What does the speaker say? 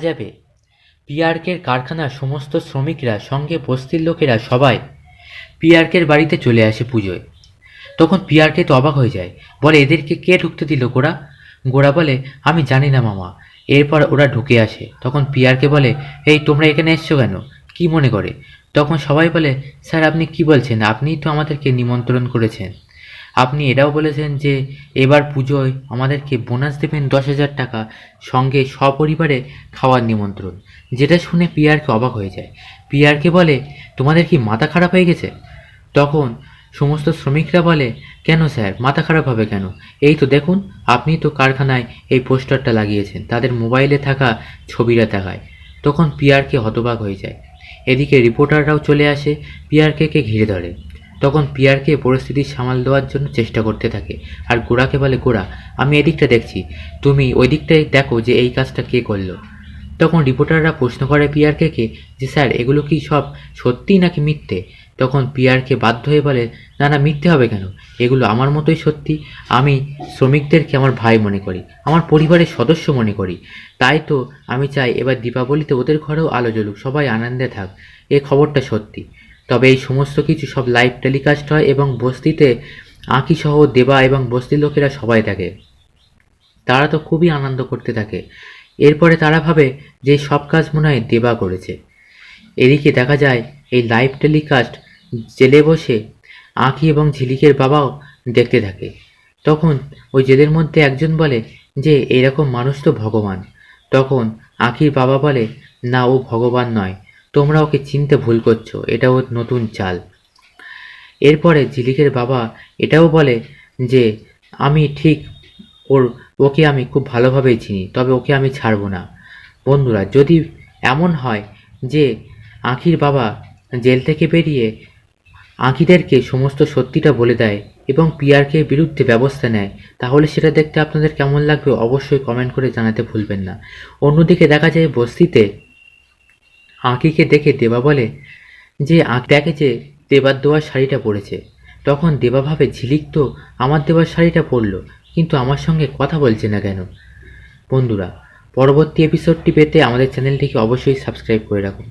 যাবে। পিআরকের কারখানার সমস্ত শ্রমিকরা, সঙ্গে বস্তির লোকেরা সবাই পিআরকের বাড়িতে চলে আসে পুজোয়। তখন পিআরকে তো অবাক হয়ে যায়। বলে, এদেরকে কে ঢুকতে দিল গোড়া গোড়া বলে, আমি জানি না মামা। এরপর ওরা ঢুকে আসে। তখন পিআরকে বলে, এই, তোমরা এখানে এসছো কেন? কি মনে করে? তখন সবাই বলে, স্যার, আপনি কি বলছেন? আপনিই তো আমাদেরকে নিমন্ত্রণ করেছেন। আপনি এটাও বলেছেন যে এবার পুজোয় আমাদেরকে বোনাস দেবেন দশ হাজার টাকা সঙ্গে সপরিবারে খাওয়ার নিমন্ত্রণ। যেটা শুনে পিয়ারকে অবাক হয়ে যায়। পিয়ারকে বলে, তোমাদের কি মাথা খারাপ হয়ে গেছে? তখন সমস্ত শ্রমিকরা বলে, কেন স্যার, মাথা খারাপ হবে কেন? এই তো দেখুন, আপনি তো কারখানায় এই পোস্টারটা লাগিয়েছেন, তাদের মোবাইলে থাকা ছবিটা দেখায়। তখন পিয়ারকে হতবাক হয়ে যায়। এদিকে রিপোর্টাররাও চলে আসে, পিয়ারকে ঘিরে ধরে। তখন পিয়ারকে পরিস্থিতি সামাল দেওয়ার জন্য চেষ্টা করতে থাকে। আর গোড়াকে বলে গোড়া আমি এদিকটা দেখছি। তুমি ওই দিকটাই দেখো যে এই কাজটা কে করল। তখন রিপোর্টাররা প্রশ্ন করে পিয়ারকে কে যে, স্যার, এগুলো কি সব সত্যি নাকি মিথ্যে? তখন পিয়ারকে বাধ্য হয়ে বলে, না না, মিথ্যে হবে কেন? এগুলো আমার মতোই সত্যি। আমি শ্রমিকদেরকে আমার ভাই মনে করি, আমার পরিবারের সদস্য মনে করি। তাই তো আমি চাই এবার দীপাবলিতে ওদের ঘরেও আলো জ্বলুক, সবাই আনন্দে থাক। এ খবরটা সত্যি। তবে এই সমস্ত কিছু সব লাইভ টেলিকাস্ট হয় এবং বস্তিতে আঁকি সহ দেবা এবং বস্তির লোকেরা সবাই থাকে। তারা তো খুবই আনন্দ করতে থাকে। এরপরে তারা ভাবে যে সব কাজ মনে হয় দেবা করেছে। এদিকে দেখা যায়, এই লাইভ টেলিকাস্ট জেলে বসে আঁকি এবং ঝিলিকের বাবাও দেখতে থাকে। তখন ওই জেলের মধ্যে একজন বলে যে, এরকম মানুষ তো ভগবান। তখন আঁকির বাবা বলে, না, ও ভগবান নয়। তোমরা ওকে চিনতে ভুল করছ, এটা নতুন চাল। এরপরে ঝিলিকের বাবা এটাও বলে যে, আমি ঠিক ওর, ওকে আমি খুব ভালোভাবেই চিনি, তবে ওকে আমি ছাড়বো না। বন্ধুরা, যদি এমন হয় যে আঁখির বাবা জেল থেকে বেরিয়ে আঁকিদেরকে সমস্ত সত্যিটা বলে দেয় এবং পিয়ারকে বিরুদ্ধে ব্যবস্থা নেয়, তাহলে সেটা দেখতে আপনাদের কেমন লাগবে অবশ্যই কমেন্ট করে জানাতে ভুলবেন না। অন্যদিকে দেখা যায় বস্তিতে আঁকিকে দেখে দেবা বলে যে আঁক দেখে যে, দেবার দেওয়ার শাড়িটা পরেছে। তখন দেবা ভাবে, ঝিলিক তো আমার দেওয়ার শাড়িটা পরলো, কিন্তু আমার সঙ্গে কথা বলছে না কেন? বন্ধুরা, পরবর্তী এপিসোডটি পেতে আমাদের চ্যানেলটিকে অবশ্যই সাবস্ক্রাইব করে রাখুন।